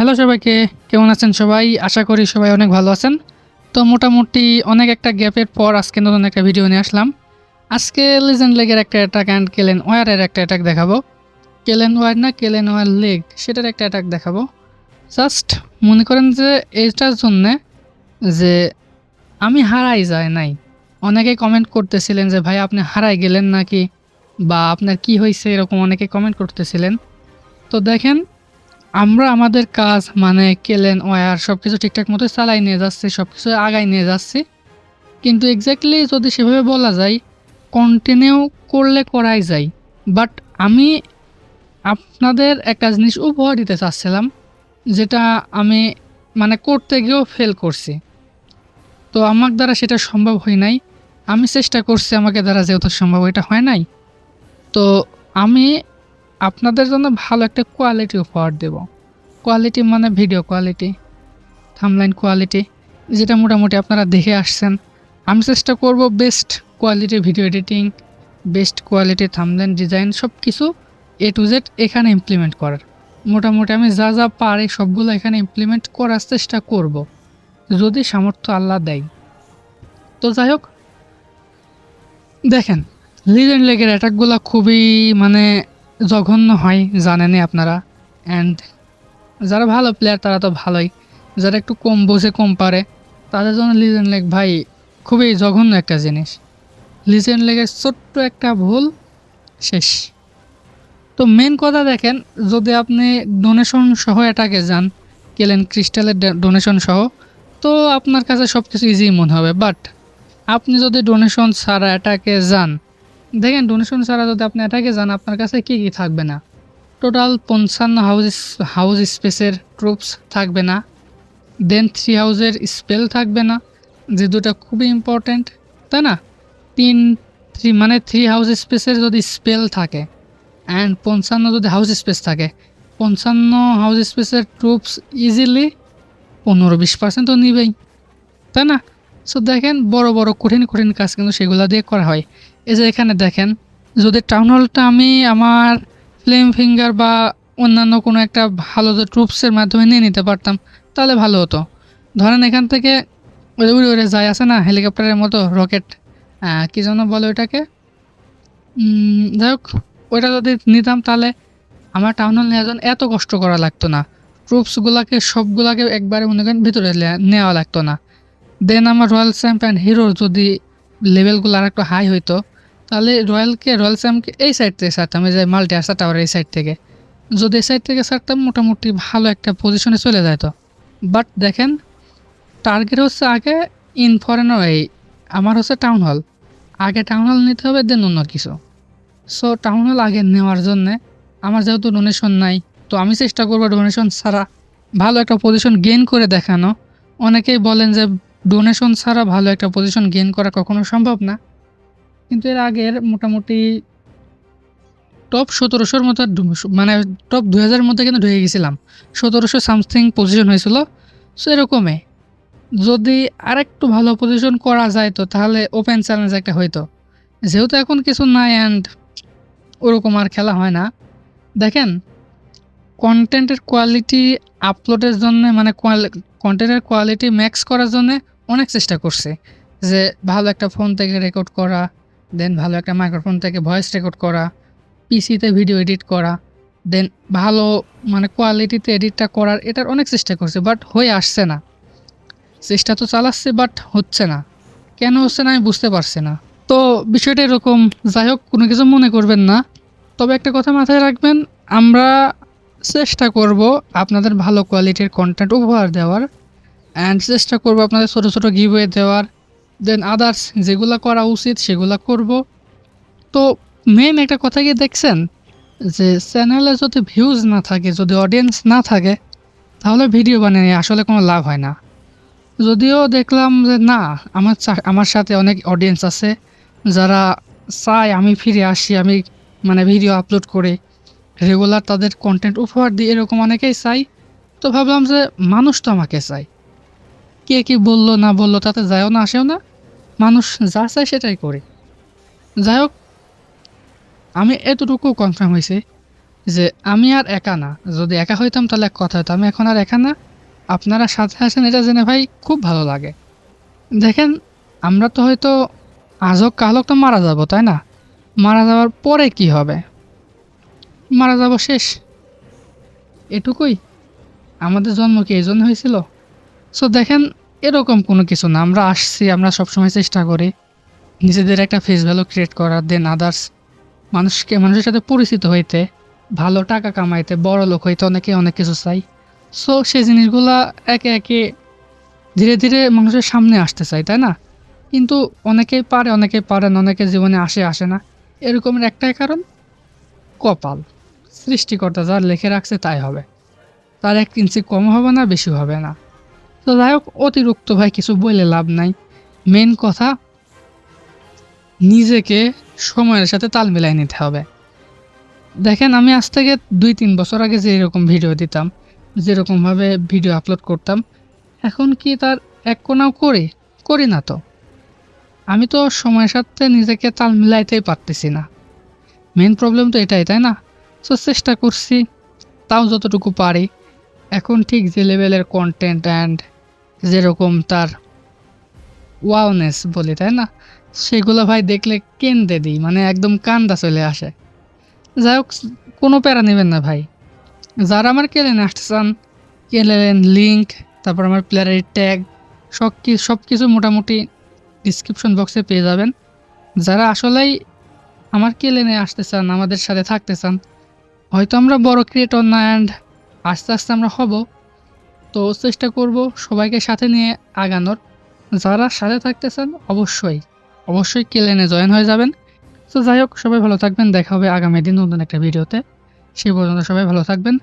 Hello সবাইকে, কেমন আছেন সবাই? আশা করি সবাই অনেক ভালো আছেন। তো মোটামুটি অনেক একটা গ্যাপের পর আজকে নতুন একটা ভিডিও নিয়ে আসলাম। আজকে লিজেন্ড লেগের একটা অ্যাটাক অ্যান্ড কেলেন ওয়ারের একটা অ্যাটাক দেখাবো। কেলেন ওয়ার না কেলেন ওয়ার লেগ সেটার একটা অ্যাটাক দেখাবো। জাস্ট মনে করেন যে এইটার জন্যে যে আমি হারাই যায় নাই। অনেকে কমেন্ট করতেছিলেন যে, ভাই, আপনি হারাই গেলেন নাকি? বা, আপনার কি হয়েছে? এরকম অনেকে কমেন্ট করতেছিলেন। তো দেখেন আমরা আমাদের কাজ মানে কেলেন, ওয়ার সব কিছু ঠিকঠাক মতো চালাই নিয়ে যাচ্ছি সব কিছু আগায় নিয়ে যাচ্ছি। কিন্তু এক্স্যাক্টলি যদি সেভাবে বলা যায় কন্টিনিউ করলে করাই যায়। বাট আমি আপনাদের একটা জিনিস উপহার দিতে চাচ্ছিলাম, যেটা আমি মানে করতে গিয়েও ফেল করছি। তো আমার দ্বারা সেটা সম্ভব হয় নাই। আমি চেষ্টা করছি আমাকে দ্বারা যেহেতু সম্ভব এটা হয় নাই। তো আমি আপনাদের জন্য ভালো একটা কোয়ালিটি উপহার দেব। কোয়ালিটি মানে ভিডিও কোয়ালিটি থামলাইন কোয়ালিটি যেটা মোটামুটি আপনারা দেখে আসছেন। আমি চেষ্টা করব বেস্ট কোয়ালিটির video editing best quality thumbnail design সব কিছু এ টু জেড এখানে ইমপ্লিমেন্ট করার। মোটামুটি আমি যা যা পারি সবগুলো এখানে ইমপ্লিমেন্ট করার চেষ্টা করব, যদি সামর্থ্য আল্লাহ দেয়। তো যাই হোক, দেখেন লিজেন্ড লেগের অ্যাটাকগুলো খুবই মানে জঘন্য হয়, জানেনই আপনারা। অ্যান্ড যারা ভালো প্লেয়ার তারা তো ভালোই। যারা একটু কম বোঝে কম পারে, তাদের জন্য লিজেন্ড লেগ ভাই খুবই জঘন্য একটা জিনিস। লিজেন্ড লেগের ছোট্ট একটা ভুল, শেষ। তো মেন কথা দেখেন, যদি আপনি ডোনেশন সহ অ্যাটাকে যান কেলেন ক্রিস্টালের ডোনেশন সহ, তো আপনার কাছে সব কিছু ইজি মনে হবে। বাট আপনি যদি ডোনেশন ছাড়া অ্যাটাকে যান দেখেন ডোনেশন ছাড়া যদি আপনি অ্যাটাকে যান, আপনার কাছে কী কী থাকবে না? টোটাল পঞ্চান্ন হাউস হাউস স্পেসের ট্রুপস থাকবে না। দেন থ্রি হাউসের স্পেল থাকবে না, যে দুটা খুবই ইম্পর্ট্যান্ট তাই না? তিন থ্রি মানে থ্রি হাউস স্পেসের যদি স্পেল থাকে অ্যান্ড পঞ্চান্ন যদি হাউস স্পেস থাকে, পঞ্চান্ন হাউস স্পেসের ট্রুপস ইজিলি পনেরো, বিশ পার্সেন্ট তো নিবেই, তাই না? সো দেখেন বড় বড় কঠিন কঠিন কাজ কিন্তু সেগুলো দিয়ে করা হয়। এই যে এখানে দেখেন, যদি টাউন হলটা আমি আমার ফ্লেম ফিঙ্গার বা অন্যান্য কোনো একটা ভালো ট্রুপসের মাধ্যমে নিয়ে নিতে পারতাম, তাহলে ভালো হতো। ধরেন এখান থেকে যে উড়ে উড়ে যায়, আছে না? হেলিকপ্টারের মতো রকেট কী যেন বলে ওইটাকে? যাই হোক, ওইটা যদি নিতাম তাহলে আমার টাউন হল নেওয়ার জন্য এত কষ্ট করা লাগতো না। ট্রুপসগুলোকে সবগুলাকে একবারে মনে করেন ভিতরে নেওয়া লাগতো না। দেন আমার রয়্যাল চ্যাম্প অ্যান্ড হিরোর যদি লেভেলগুলো আর একটু হাই হইতো, তাহলে রয়্যালকে রয়্যাল চ্যাম্পকে এই সাইড থেকে ছাড়তাম, এই যে মাল্টি আসা টাওয়ার এই সাইড থেকে। যদি এই সাইড থেকে ছাড়তাম, মোটামুটি ভালো একটা পজিশনে চলে যেত বাট দেখেন টার্গেট হচ্ছে আগে ইন ফরেনার এই, আমার হচ্ছে টাউন হল আগে টাউন হল নিতে হবে দেন অন্য কিছু। সো টাউন হল আগে নেওয়ার জন্যে আমার যেহেতু ডোনেশন নাই, তো আমি চেষ্টা করব ডোনেশন ছাড়া। ভালো একটা পজিশন গেইন করে দেখানো। অনেকেই বলেন যে ডোনেশন ছাড়া ভালো একটা পজিশন গেইন করা কখনো সম্ভব না। কিন্তু এর আগের মোটামুটি টপ সতেরোশোর মতো মানে টপ দু হাজারের মধ্যে কিন্তু ঢুকে গেছিলাম। সতেরোশো সামথিং পজিশন হয়েছিল। সো এরকমই। যদি আরেকটু ভালো পজিশন করা যায় তো তাহলে ওপেন চ্যালেঞ্জ একটা হইতো। যেহেতু এখন কিছু নাই অ্যান্ড ওরকম আর খেলা হয় না। দেখেন কন্টেন্টের কোয়ালিটি আপলোডের জন্য মানে কন্টেন্টের কোয়ালিটি ম্যাক্স করার জন্য অনেক চেষ্টা করছে। যে ভালো একটা ফোন থেকে রেকর্ড করা দেন ভালো একটা মাইক্রোফোন থেকে ভয়েস রেকর্ড করা পিসিতে ভিডিও এডিট করা দেন ভালো মানে কোয়ালিটিতে এডিটটা করার এটার অনেক চেষ্টা করছে বাট হয়ে আসছে না। চেষ্টা তো চালাচ্ছে বাট হচ্ছে না। কেন হচ্ছে না আমি বুঝতে পারছি না। তো বিষয়টা এরকম, যাই হোক, কোনো কিছু মনে করবেন না। তবে একটা কথা মাথায় রাখবেন, আমরা চেষ্টা করব আপনাদের ভালো কোয়ালিটির কন্টেন্ট উপহার দেওয়ার অ্যান্ড চেষ্টা করব আপনাদের ছোটো ছোটো গিভওয়ে দেওয়ার দেন আদার্স যেগুলো করা উচিত সেগুলো করব। তো মেন একটা কথা কি দেখছেন? যে চ্যানেলে যদি ভিউজ না থাকে, যদি অডিয়েন্স না থাকে, তাহলে ভিডিও বানিয়ে আসলে কোনো লাভ হয় না। যদিও দেখলাম যে না, আমার আমার সাথে অনেক অডিয়েন্স আছে, যারা চায় আমি ফিরে আসি, আমি মানে ভিডিও আপলোড করে। রেগুলার তাদের কন্টেন্ট উপহার দিই এরকম অনেকেই চাই, তো ভাবলাম যে মানুষ তো আমাকে চাই। কে কি বলল, না বলল, তাতে যায়ও না, আসেও না। মানুষ যা চায় সেটাই করে। যাই হোক, আমি এতটুকু কনফার্ম হয়েছে যে আমি আর একা না। যদি একা হইতাম তাহলে এক কথা হতো আমি এখন আর একা না। আপনারা সাথে আছেন, এটা জেনে ভাই খুব ভালো লাগে। দেখেন, আমরা তো হয়তো আজ হোক কাল হোক তো মারা যাব, তাই না? মারা যাওয়ার পরে কি হবে? মারা যাব শেষ। এটুকুই। আমাদের জন্ম কি এই জন্য হয়েছিল? সো দেখেন, এরকম কোনো কিছু না। আমরা আসছি, আমরা সবসময় চেষ্টা করি নিজেদের একটা ফেস ভ্যালু ক্রিয়েট করার দেন আদার্স মানুষকে, মানুষের সাথে পরিচিত হইতে, ভালো টাকা কামাইতে, বড় লোক হইতে অনেকে অনেক কিছু চাই। সো সেই জিনিসগুলা একে একে ধীরে ধীরে মানুষের সামনে আসতে চাই, তাই না? কিন্তু অনেকেই পারে, অনেকেই পারেন অনেকে জীবনে আসে আসে না। এরকমের একটাই কারণ, কপাল। সৃষ্টিকর্তা যা লিখে রাখছে তাই হবে। তার এক ইঞ্চি কম হবে না বেশি হবে না। তো যাই হোক, অতিরিক্ত ভাই কিছু বলে লাভ নাই। মেন কথা, নিজেকে সময়ের সাথে তাল মিলাই নিতে হবে। দেখেন, আমি আজ থেকে দুই তিন বছর আগে যে এরকম ভিডিও দিতাম, যেরকমভাবে ভিডিও আপলোড করতাম, এখন কি তার এক কোনাও করি করি না তো। আমি তো সময়ের সাথে নিজেকে তাল মিলাইতেই পারতেছি না। মেন প্রবলেম তো এটাই, তাই না? চেষ্টা করছি, তাও যতটুকু পারি। এখন ঠিক যে লেভেলের কন্টেন্ট অ্যান্ড যেরকম তার ওয়াওনেস বলি, তাই না? সেগুলো ভাই দেখলে কেন্দে দিই মানে একদম কান্দা চলে আসে। যাই হোক, কোনো প্যারা নেবেন না ভাই। যারা আমার কেলেন আসতে চান কেলেন লিঙ্ক তারপর আমার প্লেয়ারের ট্যাগ সব কি, সব কিছু মোটামুটি ডিসক্রিপশন বক্সে পেয়ে যাবেন। যারা আসলেই আমার কেলেনে আসতে চান, আমাদের সাথে থাকতে চান হয়তো আমরা বড় ক্রিয়েটর না অ্যান্ড আস্তে আস্তে আমরা হব। তো চেষ্টা করব সবাইকে সাথে নিয়ে আগানোর। যারা সাথে থাকতে চান অবশ্যই অবশ্যই কেলেনে জয়েন হয়ে যাবেন। তো যাই হোক, সবাই ভালো থাকবেন। দেখা হবে আগামী দিন নতুন একটা ভিডিওতে। সেই পর্যন্ত সবাই ভালো থাকবেন।